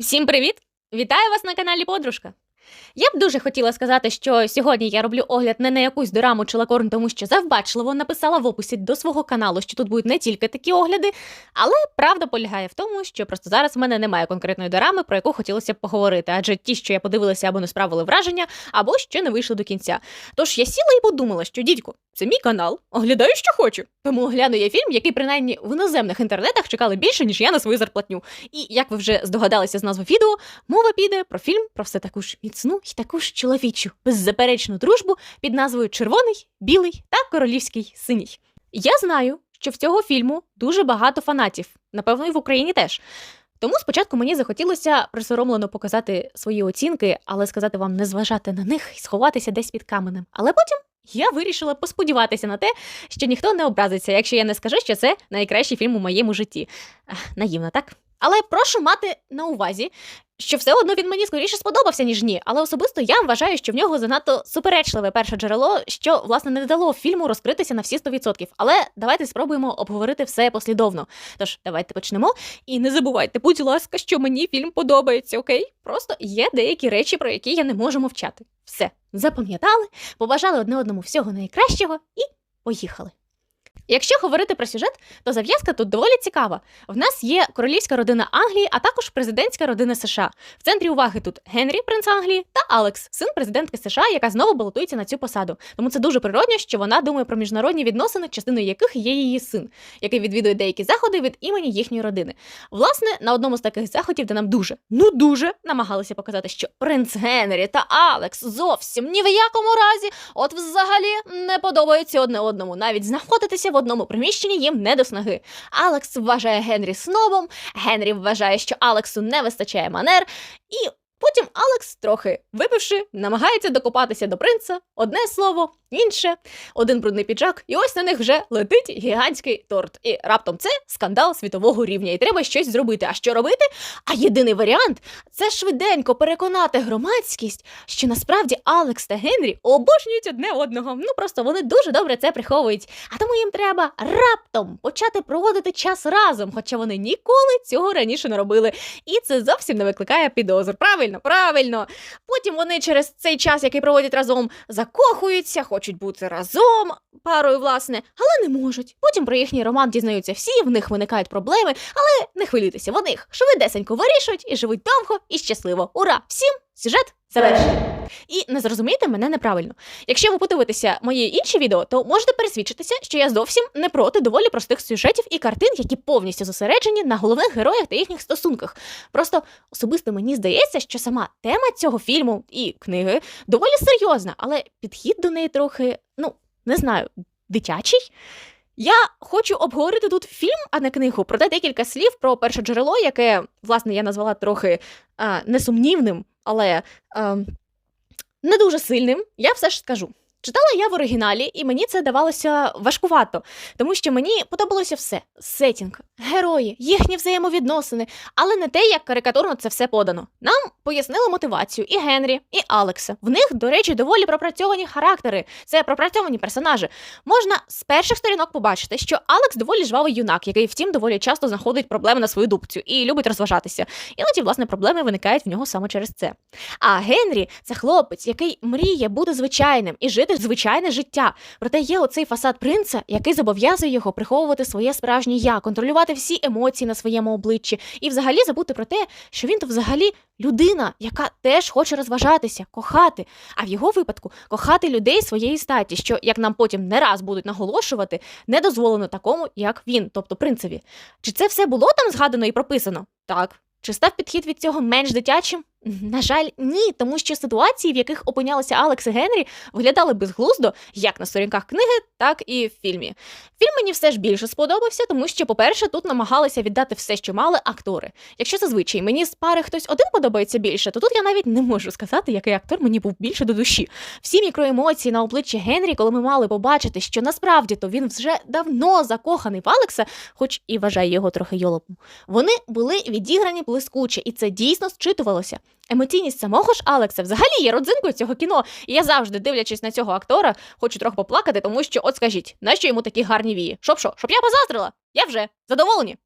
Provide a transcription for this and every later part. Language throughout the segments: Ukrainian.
Всім привіт! Вітаю вас на каналі Подружка. Я б дуже хотіла сказати, що сьогодні я роблю огляд не на якусь дораму чи лакорн, тому що завбачливо написала в описі до свого каналу, що тут будуть не тільки такі огляди, але правда полягає в тому, що просто зараз в мене немає конкретної дорами, про яку хотілося б поговорити, адже ті, що я подивилася, або не справили враження, або ще не вийшли до кінця. Тож я сіла і подумала, що дідько, це мій канал, оглядаю, що хочу. Тому огляну я фільм, який принаймні в іноземних інтернетах чекали більше, ніж я на свою зарплатню. І як ви вже здогадалися з назви відео, мова піде про фільм про все таку ж міцну і таку ж чоловічу, беззаперечну дружбу під назвою Червоний, Білий та Королівський синій. Я знаю, що в цього фільму дуже багато фанатів, напевно, і в Україні теж. Тому спочатку мені захотілося присоромлено показати свої оцінки, але сказати вам не зважати на них і сховатися десь під каменем. Але потім я вирішила посподіватися на те, що ніхто не образиться, якщо я не скажу, що це найкращий фільм у моєму житті. Наївно, так? Але прошу мати на увазі, що все одно він мені скоріше сподобався, ніж ні. Але особисто я вважаю, що в нього занадто суперечливе перше джерело, що власне не дало фільму розкритися на всі 100%. Але давайте спробуємо обговорити все послідовно. Тож давайте почнемо. І не забувайте, будь ласка, що мені фільм подобається, окей? Просто є деякі речі, про які я не можу мовчати. Все, запам'ятали, побажали одне одному всього найкращого і поїхали. Якщо говорити про сюжет, то зав'язка тут доволі цікава. В нас є королівська родина Англії, а також президентська родина США. В центрі уваги тут Генрі, принц Англії, та Алекс, син президентки США, яка знову балотується на цю посаду. Тому це дуже природньо, що вона думає про міжнародні відносини, частиною яких є її син, який відвідує деякі заходи від імені їхньої родини. Власне, на одному з таких заходів, де нам дуже, ну дуже намагалися показати, що принц Генрі та Алекс зовсім ні в якому разі, от взагалі не подобаються одне одному. Навіть знаходитися в одному приміщенні їм не до снаги. Алекс вважає Генрі снобом, Генрі вважає, що Алексу не вистачає манер, і потім Алекс, трохи випивши, намагається докопатися до принца. Одне слово, інше, один брудний піджак, і ось на них вже летить гігантський торт. І раптом це скандал світового рівня, і треба щось зробити. А що робити? А єдиний варіант це швиденько переконати громадськість, що насправді Алекс та Генрі обожнюють одне одного. Ну просто вони дуже добре це приховують. А тому їм треба раптом почати проводити час разом, хоча вони ніколи цього раніше не робили. І це зовсім не викликає підозр. Правильно, правильно. Потім вони через цей час, який проводять разом, закохуються, хочуть бути разом парою, власне, але не можуть. Потім про їхній роман дізнаються всі, в них виникають проблеми, але не хвилюйтеся, вони їх швидесенько вирішують і живуть довго і щасливо. Ура! Всім сюжет завершений. І не зрозумійте мене неправильно. Якщо ви подивитеся мої інші відео, то можете пересвідчитися, що я зовсім не проти доволі простих сюжетів і картин, які повністю зосереджені на головних героях та їхніх стосунках. Просто особисто мені здається, що сама тема цього фільму і книги доволі серйозна, але підхід до неї трохи, ну не знаю, дитячий. Я хочу обговорити тут фільм, а не книгу. Проте декілька слів про перше джерело, яке, власне, я назвала трохи а, несумнівним, але а, не дуже сильним. Я все ж скажу. Читала я в оригіналі, і мені це давалося важкувато, тому що мені подобалося все: сетінг, герої, їхні взаємовідносини, але не те, як карикатурно це все подано. Нам пояснили мотивацію і Генрі, і Алекса. В них, до речі, доволі пропрацьовані характери. Це пропрацьовані персонажі. Можна з перших сторінок побачити, що Алекс доволі жвавий юнак, який, втім, доволі часто знаходить проблеми на свою дубцю і любить розважатися. Іноді, власне, проблеми виникають в нього саме через це. А Генрі це хлопець, який мріє бути звичайним і жити звичайне життя. Проте є оцей фасад принца, який зобов'язує його приховувати своє справжнє я, контролювати всі емоції на своєму обличчі і взагалі забути про те, що він то взагалі людина, яка теж хоче розважатися, кохати. А в його випадку кохати людей своєї статі, що, як нам потім не раз будуть наголошувати, не дозволено такому, як він, тобто принцеві. Чи це все було там згадано і прописано? Так. Чи став підхід від цього менш дитячим? На жаль, ні, тому що ситуації, в яких опинялися Алекс і Генрі, виглядали безглуздо як на сторінках книги, так і в фільмі. Фільм мені все ж більше сподобався, тому що, по-перше, тут намагалися віддати все, що мали актори. Якщо зазвичай мені з пари хтось один подобається більше, то тут я навіть не можу сказати, який актор мені був більше до душі. Всі мікроемоції на обличчі Генрі, коли ми мали побачити, що насправді то він вже давно закоханий в Алекса, хоч і вважає його трохи йолопом, вони були відіграні блискуче, і це дійсно зчитувалося. Емоційність самого ж Алекса взагалі є родзинкою цього кіно. І я завжди, дивлячись на цього актора, хочу трохи поплакати, тому що, от скажіть, нащо йому такі гарні вії? Щоб що? Щоб я позаздрила? Я вже задоволені.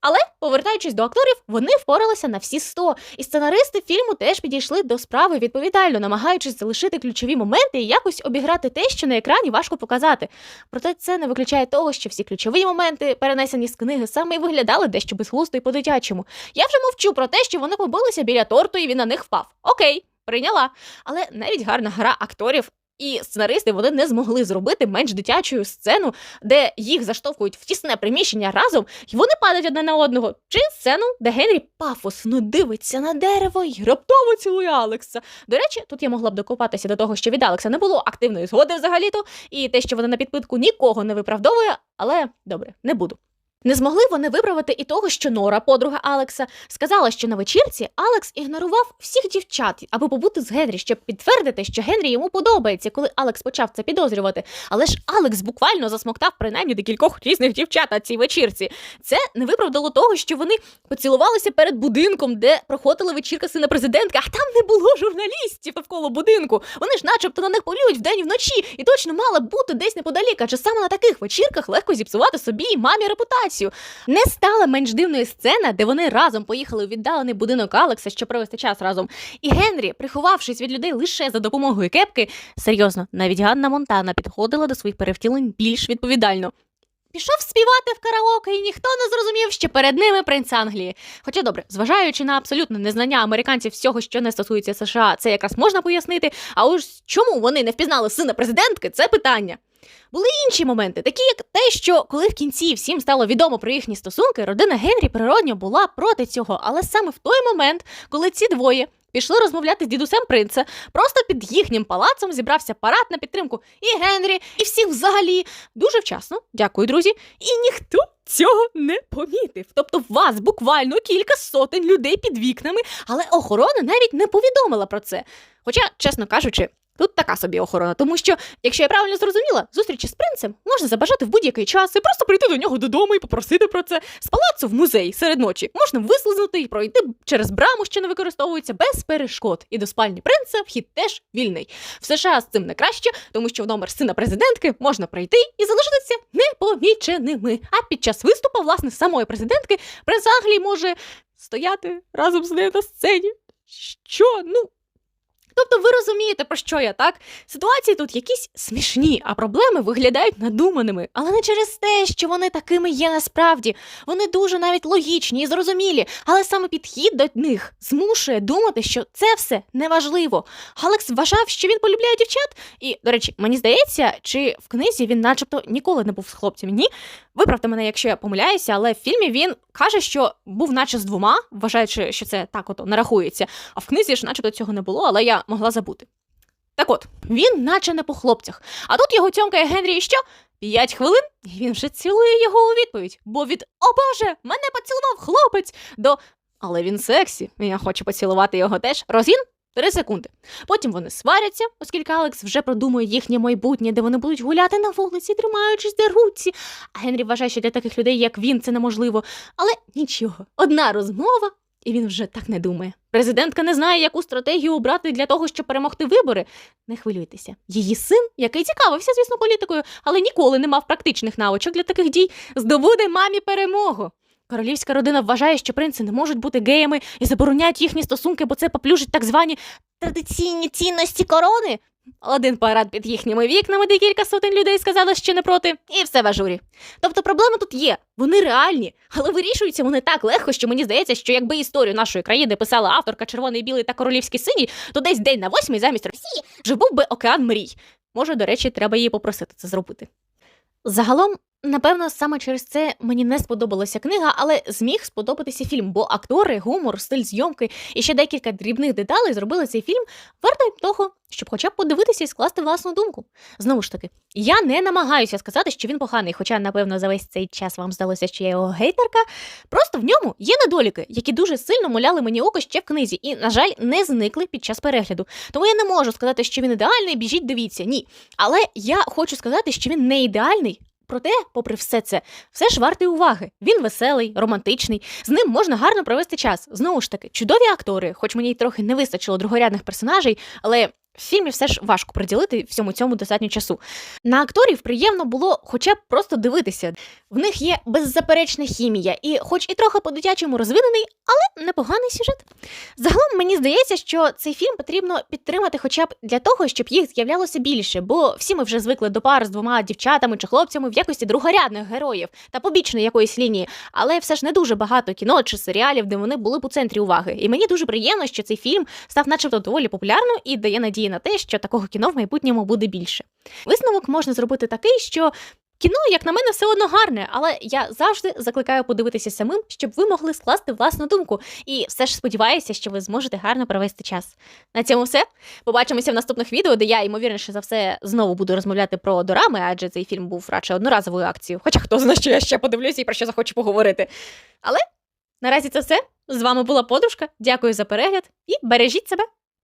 Але, повертаючись до акторів, вони впоралися на всі 100. І сценаристи фільму теж підійшли до справи відповідально, намагаючись залишити ключові моменти і якось обіграти те, що на екрані важко показати. Проте це не виключає того, що всі ключові моменти, перенесені з книги, саме й виглядали дещо безглусто і по-дитячому. Я вже мовчу про те, що вони побилися біля торту і він на них впав. Окей, прийняла. Але навіть гарна гра акторів. І сценаристи вони не змогли зробити менш дитячою сцену, де їх заштовхують в тісне приміщення разом, і вони падають одне на одного. Чи сцену, де Генрі пафосно дивиться на дерево і раптово цілує Алекса. До речі, тут я могла б докопатися до того, що від Алекса не було активної згоди взагалі-то, і те, що вона на підпитку нікого не виправдовує, але добре, не буду. Не змогли вони виправити і того, що Нора, подруга Алекса, сказала, що на вечірці Алекс ігнорував всіх дівчат, аби побути з Генрі, щоб підтвердити, що Генрі йому подобається, коли Алекс почав це підозрювати. Але ж Алекс буквально засмоктав принаймні декількох різних дівчат на цій вечірці. Це не виправдало того, що вони поцілувалися перед будинком, де проходила вечірка сина президентки, а там не було журналістів навколо будинку. Вони ж, начебто, на них полюють вдень і вночі, і точно мала бути десь неподалік, адже саме на таких вечірках легко зіпсувати собі і мамі репутацію. Не стала менш дивною сцена, де вони разом поїхали у віддалений будинок Алекса, щоб провести час разом. І Генрі, приховавшись від людей лише за допомогою кепки, серйозно, навіть Ганна Монтана підходила до своїх перевтілень більш відповідально. Пішов співати в караоке, і ніхто не зрозумів, що перед ними принц Англії. Хоча добре, зважаючи на абсолютне незнання американців всього, що не стосується США, це якраз можна пояснити. А ось чому вони не впізнали сина президентки, це питання. Були інші моменти, такі як те, що коли в кінці всім стало відомо про їхні стосунки, родина Генрі природньо була проти цього, але саме в той момент, коли ці двоє пішли розмовляти з дідусем принца, просто під їхнім палацом зібрався парад на підтримку і Генрі, і всіх взагалі дуже вчасно. Дякую, друзі. І ніхто цього не помітив. Тобто, вас буквально кілька сотень людей під вікнами, але охорона навіть не повідомила про це. Хоча, чесно кажучи. Тут така собі охорона, тому що, якщо я правильно зрозуміла, зустрічі з принцем можна забажати в будь-який час і просто прийти до нього додому і попросити про це. З палацу в музей серед ночі можна вислизнути і пройти через браму, що не використовується, без перешкод. І до спальні принца вхід теж вільний. В США з цим не краще, тому що в номер сина президентки можна прийти і залишитися непоміченими. А під час виступу, власне, самої президентки принц Англії може стояти разом з нею на сцені. Що? Ну. Тобто ви розумієте, про що я, так? Ситуації тут якісь смішні, а проблеми виглядають надуманими, але не через те, що вони такими є насправді. Вони дуже навіть логічні і зрозумілі, але саме підхід до них змушує думати, що це все неважливо. Алекс вважав, що він полюбляє дівчат, і, до речі, мені здається, чи в книзі він, начебто, ніколи не був з хлопцями. Ні. Виправте мене, якщо я помиляюся, але в фільмі він каже, що був, наче з двома, вважаючи, що це так ото нарахується. А в книзі ж, начебто, цього не було, але я могла забути. Так от, він, наче не по хлопцях. А тут його тьомкає Генрі, і що? П'ять хвилин, і він вже цілує його у відповідь. Бо від О Боже, мене поцілував хлопець до. Але він сексі, я хочу поцілувати його теж. Розін Три секунди. Потім вони сваряться, оскільки Алекс вже продумує їхнє майбутнє, де вони будуть гуляти на вулиці, тримаючись де руці. А Генрі вважає, що для таких людей, як він, це неможливо. Але нічого, одна розмова, і він вже так не думає. Президентка не знає, яку стратегію обрати для того, щоб перемогти вибори. Не хвилюйтеся. Її син, який цікавився, звісно, політикою, але ніколи не мав практичних навичок для таких дій, здобуде мамі перемогу. Королівська родина вважає, що принци не можуть бути геями і забороняють їхні стосунки, бо це поплюжить так звані традиційні цінності корони. Один парад під їхніми вікнами, де кілька сотень людей сказали, що не проти, і все в ажурі. Тобто проблеми тут є, вони реальні, але вирішуються вони так легко, що мені здається, що якби історію нашої країни писала авторка Червоний, білий та королівський синій, то десь день на восьмий замість Росії вже був би океан мрій. Може, до речі, треба її попросити це зробити. Загалом, напевно, саме через це мені не сподобалася книга, але зміг сподобатися фільм, бо актори, гумор, стиль зйомки і ще декілька дрібних деталей зробили цей фільм вартий того, щоб хоча б подивитися і скласти власну думку. Знову ж таки, я не намагаюся сказати, що він поганий, хоча, напевно, за весь цей час вам здалося, що я його гейтерка. Просто в ньому є недоліки, які дуже сильно моляли мені око ще в книзі, і, на жаль, не зникли під час перегляду. Тому я не можу сказати, що він ідеальний, біжіть, дивіться. Ні. Але я хочу сказати, що він не ідеальний. Проте, попри все це, все ж вартий уваги. Він веселий, романтичний, з ним можна гарно провести час. Знову ж таки, чудові актори, хоч мені й трохи не вистачило другорядних персонажей, але фільмі все ж важко приділити всьому цьому достатньо часу. На акторів приємно було хоча б просто дивитися. В них є беззаперечна хімія, і, хоч і трохи по-дитячому розвинений, але непоганий сюжет. Загалом мені здається, що цей фільм потрібно підтримати хоча б для того, щоб їх з'являлося більше, бо всі ми вже звикли до пар з двома дівчатами чи хлопцями в якості другорядних героїв та побічної якоїсь лінії, але все ж не дуже багато кіно чи серіалів, де вони були б у центрі уваги. І мені дуже приємно, що цей фільм став, начебто, доволі популярним і дає надії на те, що такого кіно в майбутньому буде більше. Висновок можна зробити такий, що. Кіно, як на мене, все одно гарне, але я завжди закликаю подивитися самим, щоб ви могли скласти власну думку. І все ж сподіваюся, що ви зможете гарно провести час. На цьому все. Побачимося в наступних відео, де я, ймовірніше за все, знову буду розмовляти про дорами, адже цей фільм був радше одноразовою акцією. Хоча хто знає, що я ще подивлюся і про що захочу поговорити. Але наразі це все. З вами була подружка. Дякую за перегляд і бережіть себе.